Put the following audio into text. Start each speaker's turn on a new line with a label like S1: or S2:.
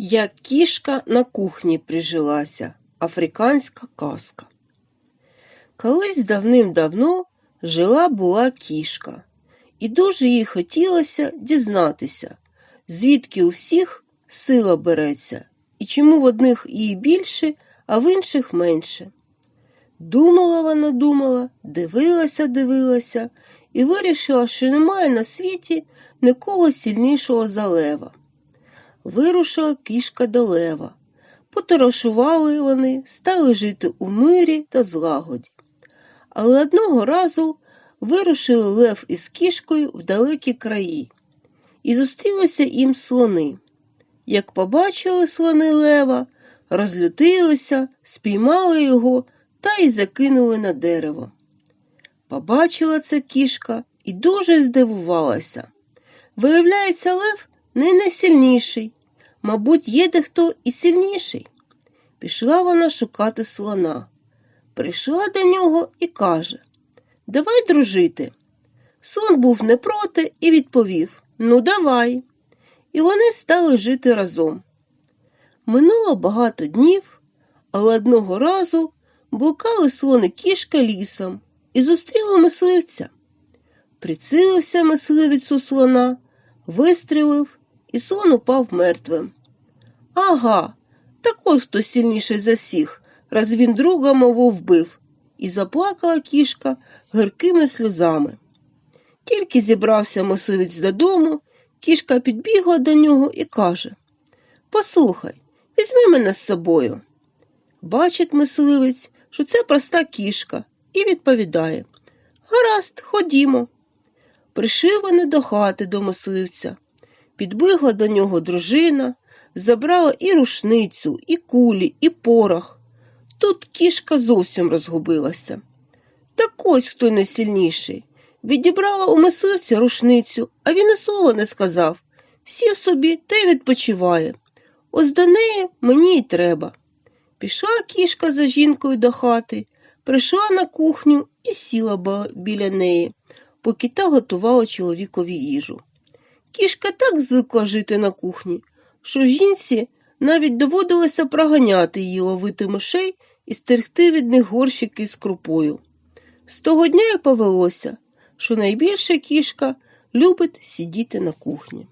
S1: Як кішка на кухні прижилася, африканська казка. Колись давним-давно жила була кішка, і дуже їй хотілося дізнатися, звідки у всіх сила береться, і чому в одних її більше, а в інших менше. Думала вона, думала, дивилася, дивилася і вирішила, що немає на світі нікого сильнішого за лева. Вирушила кішка до лева. Поторошували вони, стали жити у мирі та злагоді. Але одного разу вирушили лев із кішкою в далекі краї, і зустрілися їм слони. Як побачили слони лева, розлютилися, спіймали його та й закинули на дерево. Побачила це кішка і дуже здивувалася. Виявляється, лев не найсильніший, мабуть, є дехто і сильніший. Пішла вона шукати слона. Прийшла до нього і каже Давай дружити. Слон був не проти і відповів Ну, давай. І вони стали жити разом. Минуло багато днів, але одного разу блукали слони кішка лісом і зустріли мисливця. Прицилився мисливець у слона, вистрілив, і слон упав мертвим. Ага, так ось хто сильніший за всіх, раз він друга мову вбив, і заплакала кішка гіркими сльозами. Тільки зібрався мисливець додому, кішка підбігла до нього і каже Послухай, візьми мене з собою. Бачить мисливець, що це проста кішка, і відповідає Гаразд, ходімо. Пришив вони до хати до мисливця. Підбігла до нього дружина, забрала і рушницю, і кулі, і порох. Тут кішка зовсім розгубилася. Так ось хто найсильніший. Відібрала у мисливця рушницю, а він і слова не сказав. Сів собі та й відпочиває. Ось до неї мені й треба. Пішла кішка за жінкою до хати, прийшла на кухню і сіла біля неї, поки та готувала чоловікові їжу. Кішка так звикла жити на кухні, що жінці навіть доводилося проганяти її ловити мишей і стерегти від них горщики з крупою. З того дня й повелося, що найбільша кішка любить сидіти на кухні.